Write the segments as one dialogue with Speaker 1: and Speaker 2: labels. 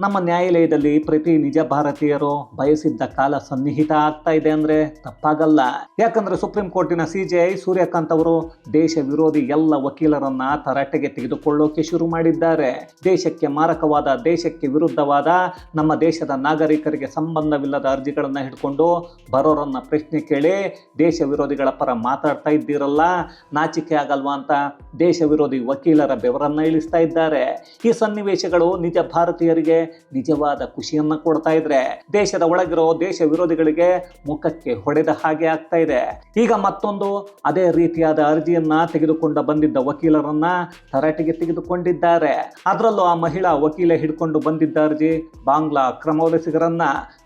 Speaker 1: ನಮ್ಮ ನ್ಯಾಯಾಲಯದಲ್ಲಿ ಪ್ರತಿ ನಿಜ ಭಾರತೀಯರು ಬಯಸಿದ್ದ ಕಾಲ ಸನ್ನಿಹಿತ ಆಗ್ತಾ ಇದೆ ಅಂದ್ರೆ ತಪ್ಪಾಗಲ್ಲ. ಯಾಕಂದ್ರೆ ಸುಪ್ರೀಂ ಕೋರ್ಟಿನ ಸಿಜೆಐ ಸೂರ್ಯಕಾಂತ್ ಅವರು ದೇಶ ವಿರೋಧಿ ಎಲ್ಲ ವಕೀಲರನ್ನ ತರಾಟೆಗೆ ತೆಗೆದುಕೊಳ್ಳೋಕೆ ಶುರು ಮಾಡಿದ್ದಾರೆ. ದೇಶಕ್ಕೆ ಮಾರಕವಾದ, ದೇಶಕ್ಕೆ ವಿರುದ್ಧವಾದ, ನಮ್ಮ ದೇಶದ ನಾಗರಿಕರಿಗೆ ಸಂಬಂಧವಿಲ್ಲದ ಅರ್ಜಿಗಳನ್ನ ಹಿಡ್ಕೊಂಡು ಬರೋರನ್ನ ಪ್ರಶ್ನೆ ಕೇಳಿ ದೇಶ ವಿರೋಧಿಗಳ ಪರ ಮಾತಾಡ್ತಾ ಇದ್ದೀರಲ್ಲ, ನಾಚಿಕೆ ಆಗಲ್ವಾ ಅಂತ ದೇಶ ವಿರೋಧಿ ವಕೀಲರ ಬೆವರನ್ನ ಇಳಿಸ್ತಾ ಇದ್ದಾರೆ. ಈ ಸನ್ನಿವೇಶಗಳು ನಿಜ ಭಾರತೀಯರಿಗೆ ನಿಜವಾದ ಖುಷಿಯನ್ನ ಕೊಡ್ತಾ ಇದ್ರೆ ದೇಶದ ಒಳಗಿರೋ ದೇಶ ವಿರೋಧಿಗಳಿಗೆ ಮುಖಕ್ಕೆ ಹೊಡೆದ ಹಾಗೆ ಆಗ್ತಾ ಇದೆ. ಈಗ ಮತ್ತೊಂದು ಅದೇ ರೀತಿಯಾದ ಅರ್ಜಿಯನ್ನ ತೆಗೆದುಕೊಂಡ ಬಂದಿದ್ದ ವಕೀಲರನ್ನ ತರಾಟೆಗೆ ತೆಗೆದುಕೊಂಡಿದ್ದಾರೆ. ಅದರಲ್ಲೂ ಆ ಮಹಿಳಾ ವಕೀಲ ಹಿಡ್ಕೊಂಡು ಬಂದಿದ್ದ ಅರ್ಜಿ, ಬಾಂಗ್ಲಾ ಅಕ್ರಮವಲಸಿಗರನ್ನ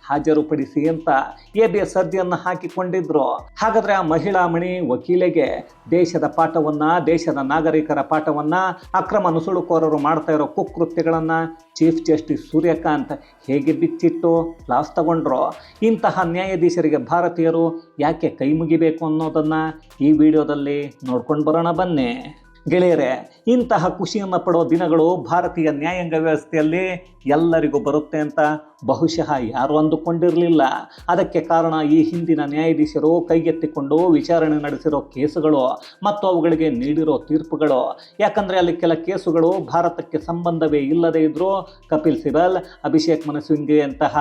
Speaker 1: ಹಾಜರುಪಡಿಸಿ ಅಂತ ಎ ಬಿ ಅರ್ಜಿಯನ್ನ ಹಾಕಿಕೊಂಡಿದ್ರು. ಹಾಗಾದ್ರೆ ಆ ಮಹಿಳಾ ಮಣಿ ವಕೀಲೆಗೆ ದೇಶದ ಪಾಠವನ್ನ, ದೇಶದ ನಾಗರಿಕರ ಪಾಠವನ್ನ ಅಕ್ರಮ ನುಸುಳುಕೋರರು ಮಾಡ್ತಾ ಇರೋ ಕುಕೃತ್ಯಗಳನ್ನ ಚೀಫ್ ಜಸ್ಟಿಸ್ ಸೂರ್ಯಕಾಂತ್ ಹೇಗೆ ಬಿಚ್ಚಿಟ್ಟು ಕ್ಲಾಸ್ ತಗೊಂಡ್ರು? ಇಂತಹ ನ್ಯಾಯಾಧೀಶರಿಗೆ ಭಾರತೀಯರು ಯಾಕೆ ಕೈ ಮುಗಿಬೇಕು ಅನ್ನೋದನ್ನ ಈ ವಿಡಿಯೋದಲ್ಲಿ ನೋಡ್ಕೊಂಡು ಬರೋಣ ಬನ್ನಿ. ಗೆಳೆಯರೆ, ಇಂತಹ ಖುಷಿಯನ್ನು ಪಡೋ ದಿನಗಳು ಭಾರತೀಯ ನ್ಯಾಯಾಂಗ ವ್ಯವಸ್ಥೆಯಲ್ಲಿ ಎಲ್ಲರಿಗೂ ಬರುತ್ತೆ ಅಂತ ಬಹುಶಃ ಯಾರು ಅಂದುಕೊಂಡಿರಲಿಲ್ಲ. ಅದಕ್ಕೆ ಕಾರಣ ಈ ಹಿಂದಿನ ನ್ಯಾಯಾಧೀಶರು ಕೈಗೆತ್ತಿಕೊಂಡು ವಿಚಾರಣೆ ನಡೆಸಿರೋ ಕೇಸುಗಳು ಮತ್ತು ಅವುಗಳಿಗೆ ನೀಡಿರೋ ತೀರ್ಪುಗಳು. ಯಾಕಂದರೆ ಅಲ್ಲಿ ಕೆಲ ಕೇಸುಗಳು ಭಾರತಕ್ಕೆ ಸಂಬಂಧವೇ ಇಲ್ಲದೇ ಇದ್ದರೂ ಕಪಿಲ್ ಸಿಬಲ್, ಅಭಿಷೇಕ್ ಮನಸಿಂಗೆ ಅಂತಹ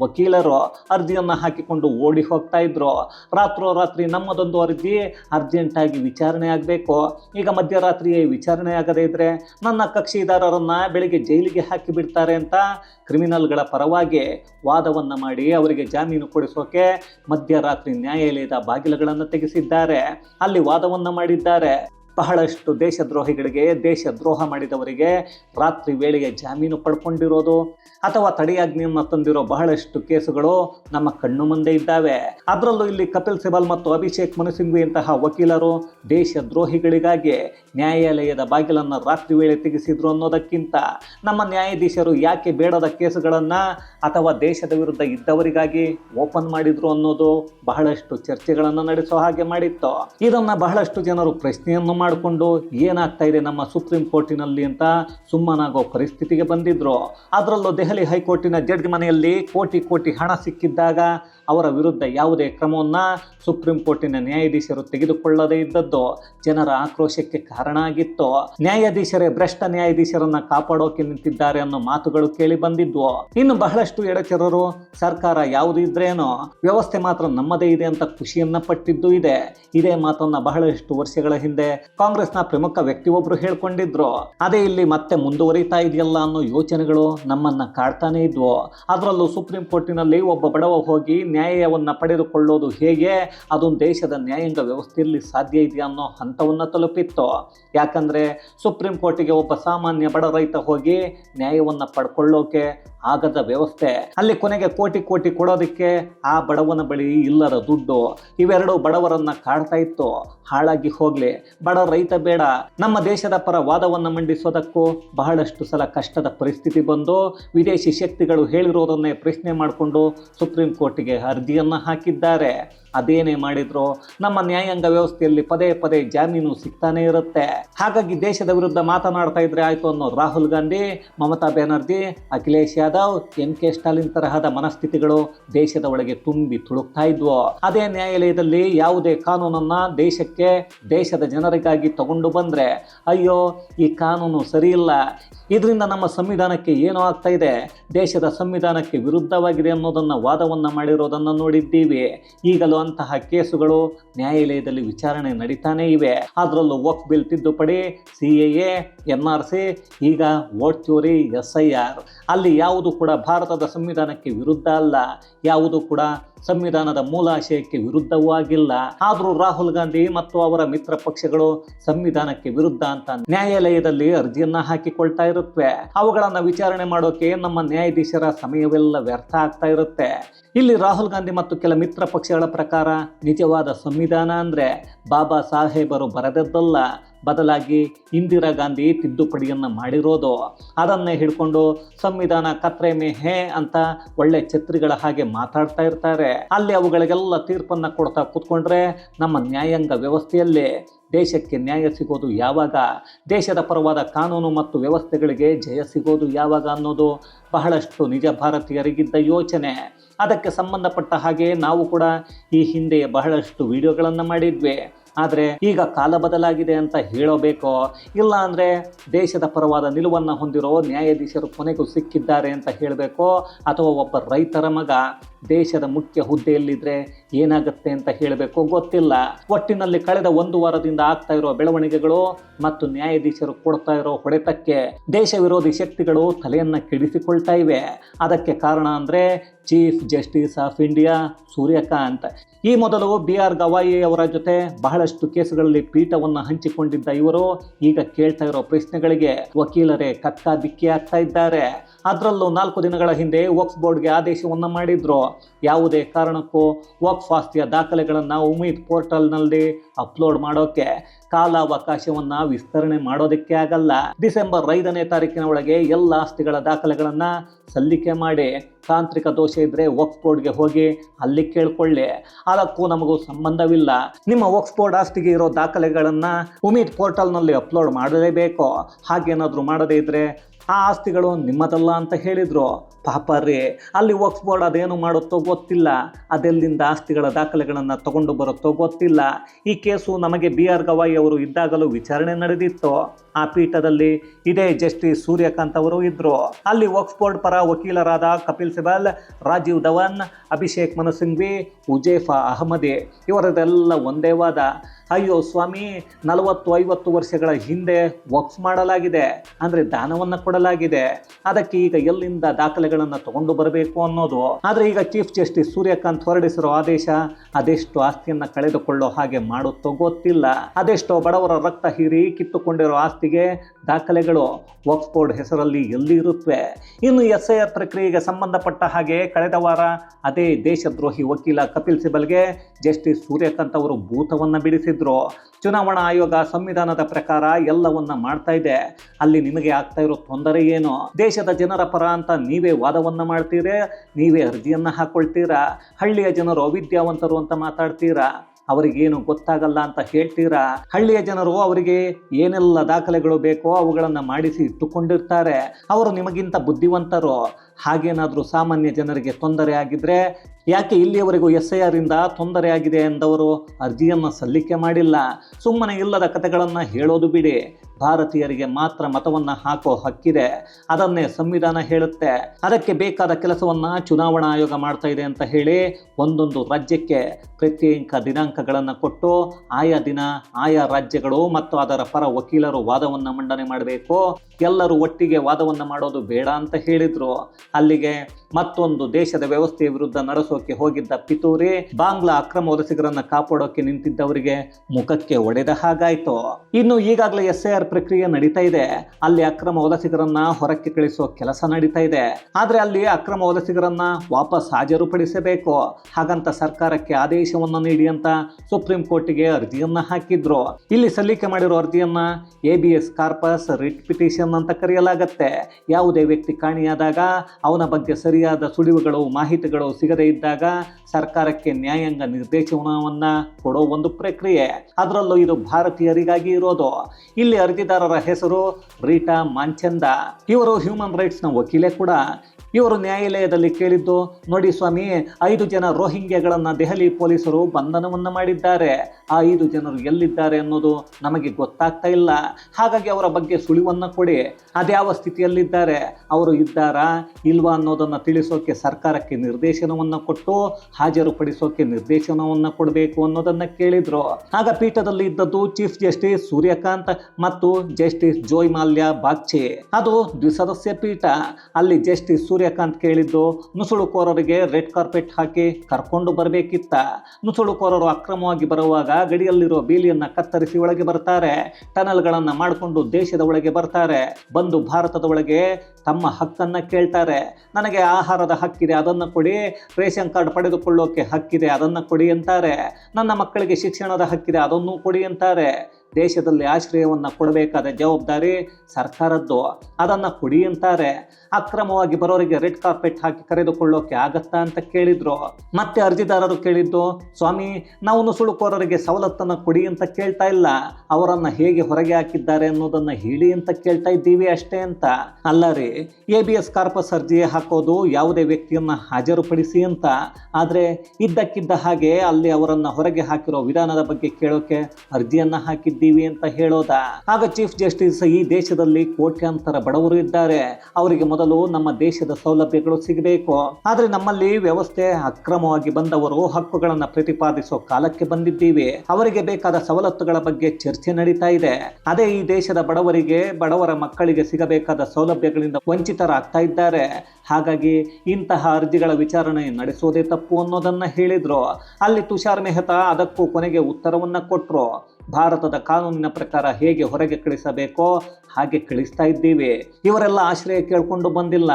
Speaker 1: ವಕೀಲರು ಅರ್ಜಿಯನ್ನು ಹಾಕಿಕೊಂಡು ಓಡಿ ಹೋಗ್ತಾ ಇದ್ರು. ರಾತ್ರೋರಾತ್ರಿ ನಮ್ಮದೊಂದು ಅರ್ಜಿ, ಅರ್ಜೆಂಟಾಗಿ ವಿಚಾರಣೆ ಆಗಬೇಕು. ಈಗ ಮಧ್ಯರಾತ್ರಿಯೇ ವಿಚಾರಣೆ ಆಗದೇ ಇದ್ರೆ ನನ್ನ ಕಕ್ಷಿದಾರರನ್ನು ಬೆಳಿಗ್ಗೆ ಜೈಲಿಗೆ ಹಾಕಿ ಬಿಡ್ತಾರೆ ಅಂತ ಕ್ರಿಮಿನಲ್ಗಳ ಪರವಾಗಿ ವಾದವನ್ನು ಮಾಡಿ ಅವರಿಗೆ ಜಾಮೀನು ಕೊಡಿಸೋಕೆ ಮಧ್ಯರಾತ್ರಿ ನ್ಯಾಯಾಲಯದ ಬಾಗಿಲುಗಳನ್ನು ತೆಗೆಸಿದ್ದಾರೆ. ಅಲ್ಲಿ ವಾದವನ್ನು ಮಾಡಿದ್ದಾರೆ. ಬಹಳಷ್ಟು ದೇಶದ್ರೋಹಿಗಳಿಗೆ, ದೇಶದ್ರೋಹ ಮಾಡಿದವರಿಗೆ ರಾತ್ರಿ ವೇಳೆಗೆ ಜಾಮೀನು ಪಡ್ಕೊಂಡಿರೋದು. ಅಥವಾ ತಡೆಯಾಜ್ಞೆಯನ್ನು ತಂದಿರೋ ಬಹಳಷ್ಟು ಕೇಸುಗಳು ನಮ್ಮ ಕಣ್ಣು ಮುಂದೆ ಇದ್ದಾವೆ. ಅದರಲ್ಲೂ ಇಲ್ಲಿ ಕಪಿಲ್ ಸಿಬಲ್ ಮತ್ತು ಅಭಿಷೇಕ್ ಮನು ಇಂತಹ ವಕೀಲರು ದೇಶದ್ರೋಹಿಗಳಿಗಾಗಿ ನ್ಯಾಯಾಲಯದ ಬಾಗಿಲನ್ನು ರಾತ್ರಿ ವೇಳೆ ತೆಗೆಸಿದ್ರು ಅನ್ನೋದಕ್ಕಿಂತ ನಮ್ಮ ನ್ಯಾಯಾಧೀಶರು ಯಾಕೆ ಬೇಡದ ಕೇಸುಗಳನ್ನು ಅಥವಾ ದೇಶದ ವಿರುದ್ಧ ಇದ್ದವರಿಗಾಗಿ ಓಪನ್ ಮಾಡಿದ್ರು ಅನ್ನೋದು ಬಹಳಷ್ಟು ಚರ್ಚೆಗಳನ್ನು ನಡೆಸೋ ಹಾಗೆ ಮಾಡಿತ್ತು. ಇದನ್ನ ಬಹಳಷ್ಟು ಜನರು ಪ್ರಶ್ನೆಯನ್ನು ಮಾಡಿಕೊಂಡು ಏನಾಗ್ತಾ ಇದೆ ನಮ್ಮ ಸುಪ್ರೀಂ ಕೋರ್ಟಿನಲ್ಲಿ ಅಂತ ಸುಮ್ಮನಾಗೋ ಪರಿಸ್ಥಿತಿಗೆ ಬಂದಿದ್ದರು ಅದರಲ್ಲೂ ದೆಹಲಿ ಹೈಕೋರ್ಟಿನ ಜಡ್ಜ್ ಮನೆಯಲ್ಲಿ ಕೋಟಿ ಕೋಟಿ ಹಣ ಸಿಕ್ಕಿದ್ದಾಗ ಅವರ ವಿರುದ್ಧ ಯಾವುದೇ ಕ್ರಮವನ್ನು ಸುಪ್ರೀಂ ಕೋರ್ಟಿನ ನ್ಯಾಯಾಧೀಶರು ತೆಗೆದುಕೊಳ್ಳದೇ ಇದ್ದದ್ದು ಜನರ ಆಕ್ರೋಶಕ್ಕೆ ಕಾರಣ ಆಗಿತ್ತು ನ್ಯಾಯಾಧೀಶರೇ ಭ್ರಷ್ಟ ನ್ಯಾಯಾಧೀಶರನ್ನ ಕಾಪಾಡೋಕೆ ನಿಂತಿದ್ದಾರೆ ಅನ್ನೋ ಮಾತುಗಳು ಕೇಳಿ ಬಂದಿದ್ವು. ಇನ್ನು ಬಹಳಷ್ಟು ಎಡಚರರು ಸರ್ಕಾರ ಯಾವುದು ಇದ್ರೇನೋ ವ್ಯವಸ್ಥೆ ಮಾತ್ರ ನಮ್ಮದೇ ಇದೆ ಅಂತ ಖುಷಿಯನ್ನ ಪಟ್ಟಿದ್ದು ಇದೆ. ಇದೇ ಮಾತನ್ನ ಬಹಳಷ್ಟು ವರ್ಷಗಳ ಹಿಂದೆ ಕಾಂಗ್ರೆಸ್ನ ಪ್ರಮುಖ ವ್ಯಕ್ತಿ ಒಬ್ರು ಹೇಳ್ಕೊಂಡಿದ್ರು. ಅದೇ ಇಲ್ಲಿ ಮತ್ತೆ ಮುಂದುವರಿತಾ ಇದೆಯಲ್ಲ ಅನ್ನೋ ಯೋಚನೆಗಳು ನಮ್ಮನ್ನ ಕಾಡ್ತಾನೆ ಇದ್ವು. ಅದರಲ್ಲೂ ಸುಪ್ರೀಂ ಕೋರ್ಟಿನಲ್ಲಿ ಒಬ್ಬ ಬಡವ ಹೋಗಿ ನ್ಯಾಯವನ್ನ ಪಡೆದುಕೊಳ್ಳೋದು ಹೇಗೆ? ಅದೊಂದು ದೇಶದ ನ್ಯಾಯಾಂಗ ವ್ಯವಸ್ಥೆಯಲ್ಲಿ ಸಾಧ್ಯ ಇದೆಯಾ ಅನ್ನೋ ಹಂತವನ್ನು ತಲುಪಿತ್ತು. ಯಾಕಂದ್ರೆ ಸುಪ್ರೀಂ ಕೋರ್ಟಿಗೆ ಒಬ್ಬ ಸಾಮಾನ್ಯ ಬಡ ರೈತ ಹೋಗಿ ನ್ಯಾಯವನ್ನು ಪಡ್ಕೊಳ್ಳೋಕೆ ಆಗದ ವ್ಯವಸ್ಥೆ. ಅಲ್ಲಿ ಕೊನೆಗೆ ಕೋಟಿ ಕೋಟಿ ಕೊಡೋದಕ್ಕೆ ಆ ಬಡವನ ಬಳಿ ಇಲ್ಲದ ದುಡ್ಡು. ಇವೆರಡು ಬಡವರನ್ನ ಕಾಡ್ತಾ ಇತ್ತು. ಹಾಳಾಗಿ ಹೋಗ್ಲಿ. ಬಡ ರೈತ ಬೇಡ. ನಮ್ಮ ದೇಶದ ಪರ ವಾದವನ್ನು ಮಂಡಿಸೋದಕ್ಕೂ ಬಹಳಷ್ಟು ಸಲ ಕಷ್ಟದ ಪರಿಸ್ಥಿತಿ ಬಂದು ವಿದೇಶಿ ಶಕ್ತಿಗಳು ಹೇಳಿರೋದನ್ನೇ ಪ್ರಶ್ನೆ ಮಾಡಿಕೊಂಡು ಸುಪ್ರೀಂ ಕೋರ್ಟಿಗೆ ಅರ್ಜಿಯನ್ನು ಹಾಕಿದ್ದಾರೆ. ಅದೇನೇ ಮಾಡಿದ್ರು ನಮ್ಮ ನ್ಯಾಯಾಂಗ ವ್ಯವಸ್ಥೆಯಲ್ಲಿ ಪದೇ ಪದೇ ಜಾಮೀನು ಸಿಗ್ತಾನೆ ಇರುತ್ತೆ. ಹಾಗಾಗಿ ದೇಶದ ವಿರುದ್ಧ ಮಾತನಾಡ್ತಾ ಇದ್ರೆ ಆಯ್ತು ಅನ್ನೋ ರಾಹುಲ್ ಗಾಂಧಿ, ಮಮತಾ ಬ್ಯಾನರ್ಜಿ, ಅಖಿಲೇಶ್ ಯಾದವ್, ಎಂ ಕೆ ಸ್ಟಾಲಿನ್ ತರಹದ ಮನಸ್ಥಿತಿಗಳು ದೇಶದ ಒಳಗೆ ತುಂಬಿ ತುಳುಕ್ತಾ ಇದ್ವು. ಅದೇ ನ್ಯಾಯಾಲಯದಲ್ಲಿ ಯಾವುದೇ ಕಾನೂನನ್ನ ದೇಶಕ್ಕೆ, ದೇಶದ ಜನರಿಗಾಗಿ ತಗೊಂಡು ಬಂದ್ರೆ ಅಯ್ಯೋ, ಈ ಕಾನೂನು ಸರಿ ಇಲ್ಲ. ಇದರಿಂದ ನಮ್ಮ ಸಂವಿಧಾನಕ್ಕೆ ಏನೋ ಆಗ್ತಾ ಇದೆ. ದೇಶದ ಸಂವಿಧಾನಕ್ಕೆ ವಿರುದ್ಧವಾಗಿದೆ ಅನ್ನೋದನ್ನ ವಾದವನ್ನ ಮಾಡಿರೋದನ್ನ ನೋಡಿದ್ದೀವಿ. ಈಗಲೂ ಅಂತಹ ಕೇಸುಗಳು ನ್ಯಾಯಾಲಯದಲ್ಲಿ ವಿಚಾರಣೆ ನಡೀತಾನೆ ಇವೆ. ಅದರಲ್ಲೂ ವಕ್ ಬಿಲ್ ತಿದ್ದುಪಡಿ, C A, N R C, ಈಗ ವೋಟ್ ಚೋರಿ, ಎಸ್ ಐ ಆರ್. ಅಲ್ಲಿ ಯಾವುದು ಕೂಡ ಭಾರತದ ಸಂವಿಧಾನಕ್ಕೆ ವಿರುದ್ಧ ಅಲ್ಲ. ಯಾವುದು ಕೂಡ ಸಂವಿಧಾನದ ಮೂಲಾಶಯಕ್ಕೆ ವಿರುದ್ಧವೂ ಆಗಿಲ್ಲ. ಆದರೂ ರಾಹುಲ್ ಗಾಂಧಿ ಮತ್ತು ಅವರ ಮಿತ್ರ ಪಕ್ಷಗಳು ಸಂವಿಧಾನಕ್ಕೆ ವಿರುದ್ಧ ಅಂತ ನ್ಯಾಯಾಲಯದಲ್ಲಿ ಅರ್ಜಿಯನ್ನ ಹಾಕಿಕೊಳ್ತಾ ಇರುತ್ತವೆ ಅವುಗಳನ್ನ ವಿಚಾರಣೆ ಮಾಡೋಕೆ ನಮ್ಮ ನ್ಯಾಯಾಧೀಶರ ಸಮಯವೆಲ್ಲ ವ್ಯರ್ಥ ಆಗ್ತಾ ಇರುತ್ತೆ. ಇಲ್ಲಿ ರಾಹುಲ್ ಗಾಂಧಿ ಮತ್ತು ಕೆಲ ಮಿತ್ರ ಪಕ್ಷಗಳ ಪ್ರಕಾರ ನಿಜವಾದ ಸಂವಿಧಾನ ಅಂದ್ರೆ ಬಾಬಾ ಸಾಹೇಬರು ಬರೆದದ್ದಲ್ಲ. ಬದಲಾಗಿ ಇಂದಿರಾ ಗಾಂಧಿ ತಿದ್ದುಪಡಿಯನ್ನು ಮಾಡಿರೋದು. ಅದನ್ನೇ ಹಿಡ್ಕೊಂಡು ಸಂವಿಧಾನ ಕತ್ರೆ ಮೇ ಹೇ ಅಂತ ಒಳ್ಳೆ ಛತ್ರಿಗಳ ಹಾಗೆ ಮಾತಾಡ್ತಾ ಇರ್ತಾರೆ. ಅಲ್ಲಿ ಅವುಗಳಿಗೆಲ್ಲ ತೀರ್ಪನ್ನು ಕೊಡ್ತಾ ಕೂತ್ಕೊಂಡ್ರೆ ನಮ್ಮ ನ್ಯಾಯಾಂಗ ವ್ಯವಸ್ಥೆಯಲ್ಲಿ ದೇಶಕ್ಕೆ ನ್ಯಾಯ ಸಿಗೋದು ಯಾವಾಗ? ದೇಶದ ಪರವಾದ ಕಾನೂನು ಮತ್ತು ವ್ಯವಸ್ಥೆಗಳಿಗೆ ಜಯ ಸಿಗೋದು ಯಾವಾಗ ಅನ್ನೋದು ಬಹಳಷ್ಟು ನಿಜ ಭಾರತೀಯರಿಗಿದ್ದ ಯೋಚನೆ. ಅದಕ್ಕೆ ಸಂಬಂಧಪಟ್ಟ ಹಾಗೆ ನಾವು ಕೂಡ ಈ ಹಿಂದೆ ಬಹಳಷ್ಟು ವಿಡಿಯೋಗಳನ್ನು ಮಾಡಿದ್ವಿ. ಆದರೆ ಈಗ ಕಾಲ ಬದಲಾಗಿದೆ ಅಂತ ಹೇಳಬೇಕೋ? ಇಲ್ಲ ಅಂದರೆ ದೇಶದ ಪರವಾದ ನಿಲುವನ್ನು ಹೊಂದಿರೋ ನ್ಯಾಯಾಧೀಶರು ಕೊನೆಗೂ ಸಿಕ್ಕಿದ್ದಾರೆ ಅಂತ ಹೇಳಬೇಕೋ? ಅಥವಾ ಒಬ್ಬ ರೈತರ ಮಗ ದೇಶದ ಮುಖ್ಯ ಹುದ್ದೆಯಲ್ಲಿದ್ದರೆ ಏನಾಗುತ್ತೆ ಅಂತ ಹೇಳಬೇಕು ಗೊತ್ತಿಲ್ಲ. ಒಟ್ಟಿನಲ್ಲಿ ಕಳೆದ ಒಂದು ವಾರದಿಂದ ಆಗ್ತಾ ಇರೋ ಬೆಳವಣಿಗೆಗಳು ಮತ್ತು ನ್ಯಾಯಾಧೀಶರು ಕೊಡ್ತಾ ಇರೋ ಹೊಡೆತಕ್ಕೆ ದೇಶ ವಿರೋಧಿ ಶಕ್ತಿಗಳು ತಲೆಯನ್ನು ಕೆಡಿಸಿಕೊಳ್ತಾ ಇವೆ. ಅದಕ್ಕೆ ಕಾರಣ ಅಂದರೆ chief justice of India Surya Kant. ಈ ಮೊದಲು ಬಿ ಆರ್ ಗವಾಯಿ ಅವರ ಜೊತೆ ಬಹಳಷ್ಟು ಕೇಸುಗಳಲ್ಲಿ ಪೀಠವನ್ನು ಹಂಚಿಕೊಂಡಿದ್ದ ಇವರು ಈಗ ಕೇಳ್ತಾ ಇರೋ ಪ್ರಶ್ನೆಗಳಿಗೆ ವಕೀಲರೇ ಕಕ್ಕ ಬಿಕ್ಕಿ ಆಗ್ತಾ ಇದ್ದಾರೆ. ಅದರಲ್ಲೂ ನಾಲ್ಕು ದಿನಗಳ ಹಿಂದೆ ವಕ್ಸ್ ಬೋರ್ಡ್ಗೆ ಆದೇಶವನ್ನು ಮಾಡಿದ್ರು. ಯಾವುದೇ ಕಾರಣಕ್ಕೂ ವಕ್ಫ್ ಆಸ್ತಿಯ ದಾಖಲೆಗಳನ್ನು ಉಮೀದ್ ಪೋರ್ಟಲ್ನಲ್ಲಿ ಅಪ್ಲೋಡ್ ಮಾಡೋಕ್ಕೆ ಕಾಲಾವಕಾಶವನ್ನು ವಿಸ್ತರಣೆ ಮಾಡೋದಕ್ಕೆ ಆಗಲ್ಲ. ಡಿಸೆಂಬರ್ ಐದನೇ ತಾರೀಕಿನ ಒಳಗೆ ಎಲ್ಲ ಆಸ್ತಿಗಳ ದಾಖಲೆಗಳನ್ನು ಸಲ್ಲಿಕೆ ಮಾಡಿ ತಾಂತ್ರಿಕ ದೋಷ ಇದ್ದರೆ ವಕ್ಫ್ ಬೋರ್ಡ್ಗೆ ಹೋಗಿ ಅಲ್ಲಿ ಕೇಳ್ಕೊಳ್ಳಿ. ಅದಕ್ಕೂ ನಮಗೂ ಸಂಬಂಧವಿಲ್ಲ. ನಿಮ್ಮ ವಕ್ಫ್ ಬೋರ್ಡ್ ಆಸ್ತಿಗೆ ಇರೋ ದಾಖಲೆಗಳನ್ನು ಉಮೀದ್ ಪೋರ್ಟಲ್ನಲ್ಲಿ ಅಪ್ಲೋಡ್ ಮಾಡಲೇಬೇಕು. ಹಾಗೇನಾದರೂ ಮಾಡದೇ ಇದ್ದರೆ ಆ ಆಸ್ತಿಗಳು ನಿಮ್ಮದಲ್ಲ ಅಂತ ಹೇಳಿದರು. ಪಾಪ ರೀ ಅಲ್ಲಿ ವಕ್ಫ್ ಬೋರ್ಡ್ ಅದೇನು ಮಾಡುತ್ತೋ ಗೊತ್ತಿಲ್ಲ. ಅದೆಲ್ಲಿಂದ ಆಸ್ತಿಗಳ ದಾಖಲೆಗಳನ್ನು ತಗೊಂಡು ಬರುತ್ತೋ ಗೊತ್ತಿಲ್ಲ. ಈ ಕೇಸು ನಮಗೆ ಬಿ ಆರ್ ಗವಾಯಿ ಅವರು ಇದ್ದಾಗಲೂ ವಿಚಾರಣೆ ನಡೆದಿತ್ತು? ಆ ಪೀಠದಲ್ಲಿ ಇದೇ ಜಸ್ಟಿಸ್ ಸೂರ್ಯಕಾಂತ್ ಅವರು ಇದ್ದರು ಅಲ್ಲಿ ಆಕ್ಸ್ಫೋರ್ಡ್ ಪರ ವಕೀಲರಾದ ಕಪಿಲ್ ಸಿಬಲ್, ರಾಜೀವ್ ಧವನ್, ಅಭಿಷೇಕ್ ಮನು ಸಿಂಘ್ವಿ, ಉಜೇಫಾ ಅಹಮದಿ, ಇವರದೆಲ್ಲ ಒಂದೇ ವಾದ. ಅಯ್ಯೋ ಸ್ವಾಮಿ ನಲವತ್ತು ಐವತ್ತು ವರ್ಷಗಳ ಹಿಂದೆ ವಕ್ಫ್ ಮಾಡಲಾಗಿದೆ. ಅಂದರೆ ದಾನವನ್ನು ಕೊಡಲಾಗಿದೆ. ಅದಕ್ಕೆ ಈಗ ಎಲ್ಲಿಂದ ದಾಖಲೆಗಳನ್ನು ತಗೊಂಡು ಬರಬೇಕು ಅನ್ನೋದು. ಆದರೆ ಈಗ ಚೀಫ್ ಜಸ್ಟಿಸ್ ಸೂರ್ಯಕಾಂತ್ ಹೊರಡಿಸಿರೋ ಆದೇಶ ಅದೆಷ್ಟು ಆಸ್ತಿಯನ್ನು ಕಳೆದುಕೊಳ್ಳೋ ಹಾಗೆ ಮಾಡುತ್ತೋ ಗೊತ್ತಿಲ್ಲ. ಅದೆಷ್ಟೋ ಬಡವರ ರಕ್ತ ಹೀರಿ ಕಿತ್ತುಕೊಂಡಿರೋ ಆಸ್ತಿಗೆ ದಾಖಲೆಗಳು ವಕ್ಫ್ ಹೆಸರಲ್ಲಿ ಎಲ್ಲಿ ಇರುತ್ತವೆ ಇನ್ನು ಎಸ್ ಐ ಆರ್ ಪ್ರಕ್ರಿಯೆಗೆ ಸಂಬಂಧಪಟ್ಟ ಹಾಗೆ ಕಳೆದ ವಾರ ಅದೇ ದೇಶದ್ರೋಹಿ ವಕೀಲ ಕಪಿಲ್ ಸಿಬಲ್ಗೆ ಜಸ್ಟಿಸ್ ಸೂರ್ಯಕಾಂತ್ ಅವರು ಭೂತವನ್ನು ಬಿಡಿಸಿದ್ರು. ಚುನಾವಣಾ ಆಯೋಗ ಸಂವಿಧಾನದ ಪ್ರಕಾರ ಎಲ್ಲವನ್ನ ಮಾಡ್ತಾ ಇದೆ. ಅಲ್ಲಿ ನಿಮಗೆ ಆಗ್ತಾ ಇರೋ ತೊಂದರೆ ಏನು? ದೇಶದ ಜನರ ಪರ ಅಂತ ನೀವೇ ವಾದವನ್ನ ಮಾಡ್ತೀರಾ? ನೀವೇ ಅರ್ಜಿಯನ್ನ ಹಾಕೊಳ್ತೀರಾ? ಹಳ್ಳಿಯ ಜನರು ಅವಿದ್ಯಾವಂತರು ಅಂತ ಮಾತಾಡ್ತೀರಾ? ಅವರಿಗೇನು ಗೊತ್ತಾಗಲ್ಲ ಅಂತ ಹೇಳ್ತೀರಾ? ಹಳ್ಳಿಯ ಜನರು ಅವರಿಗೆ ಏನೆಲ್ಲ ದಾಖಲೆಗಳು ಬೇಕೋ ಅವುಗಳನ್ನು ಮಾಡಿಸಿ ಇಟ್ಟುಕೊಂಡಿರ್ತಾರೆ. ಅವರು ನಿಮಗಿಂತ ಬುದ್ಧಿವಂತರು. ಹಾಗೇನಾದರೂ ಸಾಮಾನ್ಯ ಜನರಿಗೆ ತೊಂದರೆ ಆಗಿದ್ರೆ ಯಾಕೆ ಇಲ್ಲಿಯವರೆಗೂ ಎಸ್ ಐ ಇಂದ ತೊಂದರೆ ಆಗಿದೆ ಎಂದವರು ಅರ್ಜಿಯನ್ನು ಸಲ್ಲಿಕೆ ಮಾಡಿಲ್ಲ? ಸುಮ್ಮನೆ ಇಲ್ಲದ ಕಥೆಗಳನ್ನು ಹೇಳೋದು ಬಿಡಿ. ಭಾರತೀಯರಿಗೆ ಮಾತ್ರ ಮತವನ್ನು ಹಾಕೋ ಹಕ್ಕಿದೆ. ಅದನ್ನೇ ಸಂವಿಧಾನ ಹೇಳುತ್ತೆ. ಅದಕ್ಕೆ ಬೇಕಾದ ಕೆಲಸವನ್ನ ಚುನಾವಣಾ ಆಯೋಗ ಮಾಡ್ತಾ ಇದೆ ಅಂತ ಹೇಳಿ ಒಂದೊಂದು ರಾಜ್ಯಕ್ಕೆ ಪ್ರತ್ಯೇಕ ದಿನಾಂಕಗಳನ್ನು ಕೊಟ್ಟು ಆಯಾ ದಿನ, ಆಯಾ ರಾಜ್ಯಗಳು ಮತ್ತು ಅದರ ಪರ ವಕೀಲರು ವಾದವನ್ನು ಮಂಡನೆ ಮಾಡಬೇಕು. ಎಲ್ಲರೂ ಒಟ್ಟಿಗೆ ವಾದವನ್ನು ಮಾಡೋದು ಬೇಡ ಅಂತ ಹೇಳಿದ್ರು. ಅಲ್ಲಿಗೆ ಮತ್ತೊಂದು ದೇಶದ ವ್ಯವಸ್ಥೆಯ ವಿರುದ್ಧ ನಡೆಸೋಕೆ ಹೋಗಿದ್ದ ಪಿತೂರಿ, ಬಾಂಗ್ಲಾ ಅಕ್ರಮ ವಲಸಿಗರನ್ನ ಕಾಪಾಡೋಕೆ ನಿಂತಿದ್ದವರಿಗೆ ಮುಖಕ್ಕೆ ಒಡೆದ ಹಾಗಾಯ್ತು. ಇನ್ನು ಈಗಾಗಲೇ ಎಸ್ ಐ ಆರ್ ಪ್ರಕ್ರಿಯೆ ನಡೀತಾ ಇದೆ. ಅಲ್ಲಿ ಅಕ್ರಮ ವಲಸಿಗರನ್ನ ಹೊರಕ್ಕೆ ಕಳಿಸೋ ಕೆಲಸ ನಡೀತಾ ಇದೆ. ಆದ್ರೆ ಅಲ್ಲಿ ಅಕ್ರಮ ವಲಸಿಗರನ್ನ ವಾಪಸ್ ಹಾಜರುಪಡಿಸಬೇಕು. ಹಾಗಂತ ಸರ್ಕಾರಕ್ಕೆ ಆದೇಶವನ್ನು ನೀಡಿ ಅಂತ ಸುಪ್ರೀಂ ಕೋರ್ಟಿಗೆ ಅರ್ಜಿಯನ್ನ ಹಾಕಿದ್ರು. ಇಲ್ಲಿ ಸಲ್ಲಿಕೆ ಮಾಡಿರೋ ಅರ್ಜಿಯನ್ನ habeas corpus writ petition ಅಂತ ಕರೆಯಲಾಗತ್ತೆ. ಯಾವುದೇ ವ್ಯಕ್ತಿ ಕಾಣಿಯಾದಾಗ, ಅವನ ಬಗ್ಗೆ ಸರಿಯಾದ ಸುಳಿವುಗಳು, ಮಾಹಿತಿಗಳು ಸಿಗದೇ ಇದ್ದಾಗ ಸರ್ಕಾರಕ್ಕೆ ನ್ಯಾಯಾಂಗ ನಿರ್ದೇಶನವನ್ನ ಕೊಡೋ ಒಂದು ಪ್ರಕ್ರಿಯೆ. ಅದರಲ್ಲೂ ಇದು ಭಾರತೀಯರಿಗಾಗಿ ಇರೋದು. ಇಲ್ಲಿ ಅರ್ಜಿದಾರರ ಹೆಸರು ರೀಟಾ ಮಾಂಚಂದ. ಇವರು ಹ್ಯೂಮನ್ ರೈಟ್ಸ್ನ ವಕೀಲೆ ಕೂಡ. ಇವರು ನ್ಯಾಯಾಲಯದಲ್ಲಿ ಕೇಳಿದ್ದು, ನೋಡಿ ಸ್ವಾಮಿ, ಐದು ಜನ ರೋಹಿಂಗ್ಯಗಳನ್ನು ದೆಹಲಿ ಪೊಲೀಸರು ಬಂಧನವನ್ನು ಮಾಡಿದ್ದಾರೆ. ಆ ಐದು ಜನರು ಎಲ್ಲಿದ್ದಾರೆ ಅನ್ನೋದು ನಮಗೆ ಗೊತ್ತಾಗ್ತಾ ಇಲ್ಲ. ಹಾಗಾಗಿ ಅವರ ಬಗ್ಗೆ ಸುಳಿವನ್ನು ಕೊಡಿ. ಅದ್ಯಾವ ಸ್ಥಿತಿಯಲ್ಲಿದ್ದಾರೆ? ಅವರು ಇದ್ದಾರಾ? ಇಲ್ವಾ ಅನ್ನೋದನ್ನು ತಿಳಿಸೋಕೆ ಸರ್ಕಾರಕ್ಕೆ ನಿರ್ದೇಶನವನ್ನು ಕೊಟ್ಟು, ಹಾಜರುಪಡಿಸೋಕೆ ನಿರ್ದೇಶನವನ್ನು ಕೊಡಬೇಕು ಅನ್ನೋದನ್ನು ಕೇಳಿದ್ರು. ಆಗ ಪೀಠದಲ್ಲಿ ಇದ್ದದ್ದು ಚೀಫ್ ಜಸ್ಟಿಸ್ ಸೂರ್ಯಕಾಂತ್ ಮತ್ತು ಜಸ್ಟಿಸ್ ಜೋಯ್ ಮಾಲ್ಯ ಬಾಗ್ಚೆ. ಅದು ದ್ವಿಸದಸ್ಯ ಪೀಠ. ಅಲ್ಲಿ ಜಸ್ಟಿಸ್ ಸೂರ್ಯಕಾಂತ್ ಕೇಳಿದ್ದು ನುಸುಳುಕೋರರಿಗೆ ರೆಡ್ ಕಾರ್ಪೆಟ್ ಹಾಕಿ ಕರ್ಕೊಂಡು ಬರಬೇಕಿತ್ತ. ನುಸುಳುಕೋರರು ಅಕ್ರಮವಾಗಿ ಬರುವಾಗ ಗಡಿಯಲ್ಲಿರೋ ಬೀಲಿಯನ್ನು ಕತ್ತರಿಸಿ ಒಳಗೆ ಬರ್ತಾರೆ. ಟನಲ್ಗಳನ್ನು ಮಾಡಿಕೊಂಡು ದೇಶದ ಒಳಗೆ ಬರ್ತಾರೆ. ಬಂದು ಭಾರತದ ಒಳಗೆ ತಮ್ಮ ಹಕ್ಕನ್ನು ಕೇಳ್ತಾರೆ. ನನಗೆ ಆಹಾರದ ಹಕ್ಕಿದೆ, ಅದನ್ನು ಕೊಡಿ. ರೇಷನ್ ಕಾರ್ಡ್ ಪಡೆದುಕೊಳ್ಳೋಕೆ ಹಕ್ಕಿದೆ, ಅದನ್ನು ಕೊಡಿ ಅಂತಾರೆ. ನನ್ನ ಮಕ್ಕಳಿಗೆ ಶಿಕ್ಷಣದ ಹಕ್ಕಿದೆ, ಅದನ್ನು ಕೊಡಿ ಅಂತಾರೆ. ದೇಶದಲ್ಲಿ ಆಶ್ರಯವನ್ನು ಕೊಡಬೇಕಾದ ಜವಾಬ್ದಾರಿ ಸರ್ಕಾರದ್ದು. ಅದನ್ನು ಕೊಡಿ ಅಂತಾರೆ. ಅಕ್ರಮವಾಗಿ ಬರೋರಿಗೆ ರೆಡ್ ಕಾರ್ಪೆಟ್ ಹಾಕಿ ಕರೆದುಕೊಳ್ಳೋಕೆ ಆಗತ್ತಾ ಅಂತ ಕೇಳಿದ್ರು. ಮತ್ತೆ ಅರ್ಜಿದಾರರು ಕೇಳಿದ್ದು, ಸ್ವಾಮಿ ನಾವು ನುಸುಳುಕೋರರಿಗೆ ಸವಲತ್ತನ್ನು ಕೊಡಿ ಅಂತ ಕೇಳ್ತಾ ಇಲ್ಲ. ಅವರನ್ನು ಹೇಗೆ ಹೊರಗೆ ಹಾಕಿದ್ದಾರೆ ಅನ್ನೋದನ್ನು ಹೇಳಿ ಅಂತ ಕೇಳ್ತಾ ಇದ್ದೀವಿ ಅಷ್ಟೇ ಅಂತ. ಅಲ್ಲ ರೀ, ಎ ಬಿ ಎಸ್ ಕಾರ್ಪಸ್ ಅರ್ಜಿ ಹಾಕೋದು ಯಾವುದೇ ವ್ಯಕ್ತಿಯನ್ನು ಹಾಜರುಪಡಿಸಿ ಅಂತ. ಆದರೆ ಇದ್ದಕ್ಕಿದ್ದ ಹಾಗೆ ಅಲ್ಲಿ ಅವರನ್ನು ಹೊರಗೆ ಹಾಕಿರೋ ವಿಧಾನದ ಬಗ್ಗೆ ಕೇಳೋಕೆ ಅರ್ಜಿಯನ್ನು ಅರ್ಜಿಯನ್ನ ಹಾಕಿದ್ದೀವಿ ಅಂತ ಹೇಳೋದಾ. ಆಗ ಚೀಫ್ ಜಸ್ಟಿಸ್ ಈ ದೇಶದಲ್ಲಿ ಕೋಟ್ಯಾಂತರ ಬಡವರು ಇದ್ದಾರೆ. ಅವರಿಗೆ ಮೊದಲು ನಮ್ಮ ದೇಶದ ಸೌಲಭ್ಯಗಳು ಸಿಗಬೇಕು. ಆದ್ರೆ ನಮ್ಮಲ್ಲಿ ವ್ಯವಸ್ಥೆ ಅಕ್ರಮವಾಗಿ ಬಂದವರು ಹಕ್ಕುಗಳನ್ನ ಪ್ರತಿಪಾದಿಸೋ ಕಾಲಕ್ಕೆ ಬಂದಿದ್ದೀವಿ. ಅವರಿಗೆ ಬೇಕಾದ ಸವಲತ್ತುಗಳ ಬಗ್ಗೆ ಚರ್ಚೆ ನಡೀತಾ ಇದೆ. ಅದೇ ಈ ದೇಶದ ಬಡವರಿಗೆ, ಬಡವರ ಮಕ್ಕಳಿಗೆ ಸಿಗಬೇಕಾದ ಸೌಲಭ್ಯಗಳಿಂದ ವಂಚಿತರಾಗ್ತಾ ಇದ್ದಾರೆ. ಹಾಗಾಗಿ ಇಂತಹ ಅರ್ಜಿಗಳ ವಿಚಾರಣೆ ನಡೆಸೋದೇ ತಪ್ಪು ಅನ್ನೋದನ್ನು ಹೇಳಿದ್ರು. ಅಲ್ಲಿ ತುಷಾರ್ ಮೆಹ್ತಾ ಅದಕ್ಕೂ ಕೊನೆಗೆ ಉತ್ತರವನ್ನು ಕೊಟ್ಟರು ಭಾರತದ ಕಾನೂನಿನ ಪ್ರಕಾರ ಹೇಗೆ ಹೊರಗೆ ಕಳಿಸಬೇಕೋ ಹಾಗೆ ಕಳಿಸ್ತಾ ಇದ್ದೀವಿ. ಇವರೆಲ್ಲ ಆಶ್ರಯ ಕೇಳಿಕೊಂಡು ಬಂದಿಲ್ಲ.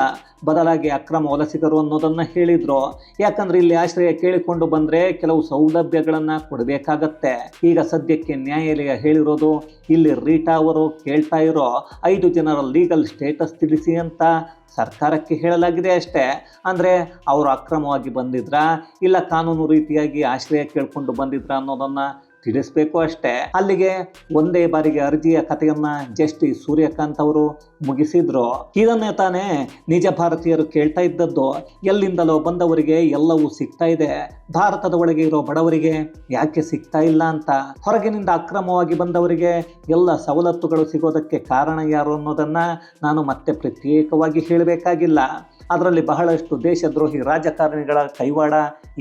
Speaker 1: ಬದಲಾಗಿ ಅಕ್ರಮ ವಲಸಿಗರು ಅನ್ನೋದನ್ನು ಹೇಳಿದ್ರು. ಯಾಕಂದ್ರೆ ಇಲ್ಲಿ ಆಶ್ರಯ ಕೇಳಿಕೊಂಡು ಬಂದರೆ ಕೆಲವು ಸೌಲಭ್ಯಗಳನ್ನು ಕೊಡಬೇಕಾಗತ್ತೆ. ಈಗ ಸದ್ಯಕ್ಕೆ ನ್ಯಾಯಾಲಯ ಹೇಳಿರೋದು ಇಲ್ಲಿ ರೀಟಾ ಅವರು ಕೇಳ್ತಾ ಇರೋ ಐದು ಜನರ ಲೀಗಲ್ ಸ್ಟೇಟಸ್ ತಿಳಿಸಿ ಅಂತ ಸರ್ಕಾರಕ್ಕೆ ಹೇಳಲಾಗಿದೆ ಅಷ್ಟೇ. ಅಂದರೆ ಅವರು ಅಕ್ರಮವಾಗಿ ಬಂದಿದ್ರಾ? ಇಲ್ಲ ಕಾನೂನು ರೀತಿಯಾಗಿ ಆಶ್ರಯ ಕೇಳಿಕೊಂಡು ಬಂದಿದ್ರಾ ಅನ್ನೋದನ್ನ ತಿಳಿಸ್ಬೇಕು ಅಷ್ಟೇ. ಅಲ್ಲಿಗೆ ಒಂದೇ ಬಾರಿಗೆ ಅರ್ಜಿಯ ಕಥೆಯನ್ನ ಜಸ್ಟಿಸ್ ಸೂರ್ಯಕಾಂತ್ ಅವರು ಮುಗಿಸಿದ್ರು. ಇದನ್ನೇ ತಾನೇ ನಿಜ ಭಾರತೀಯರು ಕೇಳ್ತಾ ಇದ್ದದ್ದು. ಎಲ್ಲಿಂದಲೋ ಬಂದವರಿಗೆ ಎಲ್ಲವೂ ಸಿಗ್ತಾ ಇದೆ. ಭಾರತದ ಒಳಗೆ ಇರೋ ಬಡವರಿಗೆ ಯಾಕೆ ಸಿಗ್ತಾ ಇಲ್ಲ ಅಂತ. ಹೊರಗಿನಿಂದ ಅಕ್ರಮವಾಗಿ ಬಂದವರಿಗೆ ಎಲ್ಲ ಸವಲತ್ತುಗಳು ಸಿಗೋದಕ್ಕೆ ಕಾರಣ ಯಾರು ಅನ್ನೋದನ್ನ ನಾನು ಮತ್ತೆ ಪ್ರತ್ಯೇಕವಾಗಿ ಹೇಳಬೇಕಾಗಿಲ್ಲ. ಅದರಲ್ಲಿ ಬಹಳಷ್ಟು ದೇಶದ್ರೋಹಿ ರಾಜಕಾರಣಿಗಳ ಕೈವಾಡ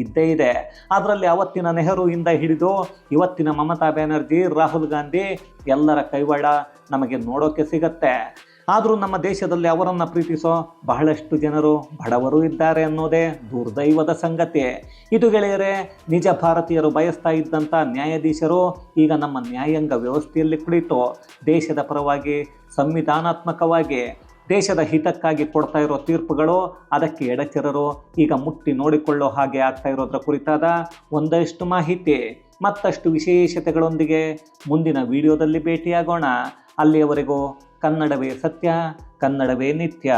Speaker 1: ಇದ್ದೇ ಇದೆ. ಅದರಲ್ಲಿ ಅವತ್ತಿನ ನೆಹರುವಿಂದ ಹಿಡಿದು ಇವತ್ತಿನ ಮಮತಾ ಬ್ಯಾನರ್ಜಿ, ರಾಹುಲ್ ಗಾಂಧಿ ಎಲ್ಲರ ಕೈವಾಡ ನಮಗೆ ನೋಡೋಕೆ ಸಿಗತ್ತೆ. ಆದರೂ ನಮ್ಮ ದೇಶದಲ್ಲಿ ಅವರನ್ನು ಪ್ರೀತಿಸೋ ಬಹಳಷ್ಟು ಜನರು ಬಡವರು ಇದ್ದಾರೆ ಅನ್ನೋದೇ ದುರ್ದೈವದ ಸಂಗತಿ. ಇದು ಗೆಳೆಯರೆ, ನಿಜ ಭಾರತೀಯರು ಬಯಸ್ತಾ ಇದ್ದಂಥ ನ್ಯಾಯಾಧೀಶರು ಈಗ ನಮ್ಮ ನ್ಯಾಯಾಂಗ ವ್ಯವಸ್ಥೆಯಲ್ಲಿ ಕುಳಿತು ದೇಶದ ಪರವಾಗಿ, ಸಂವಿಧಾನಾತ್ಮಕವಾಗಿ ದೇಶದ ಹಿತಕ್ಕಾಗಿ ಕೊಡ್ತಾ ಇರೋ ತೀರ್ಪುಗಳು ಅದಕ್ಕೆ ಎಡಚರರು. ಈಗ ಮುಟ್ಟಿ ನೋಡಿಕೊಳ್ಳೋ ಹಾಗೆ ಆಗ್ತಾ ಇರೋದ್ರ ಕುರಿತಾದ ಒಂದಷ್ಟು ಮಾಹಿತಿ. ಮತ್ತಷ್ಟು ವಿಶೇಷತೆಗಳೊಂದಿಗೆ ಮುಂದಿನ ವಿಡಿಯೋದಲ್ಲಿ ಭೇಟಿಯಾಗೋಣ. ಅಲ್ಲಿಯವರೆಗೂ ಕನ್ನಡವೇ ಸತ್ಯ, ಕನ್ನಡವೇ ನಿತ್ಯ.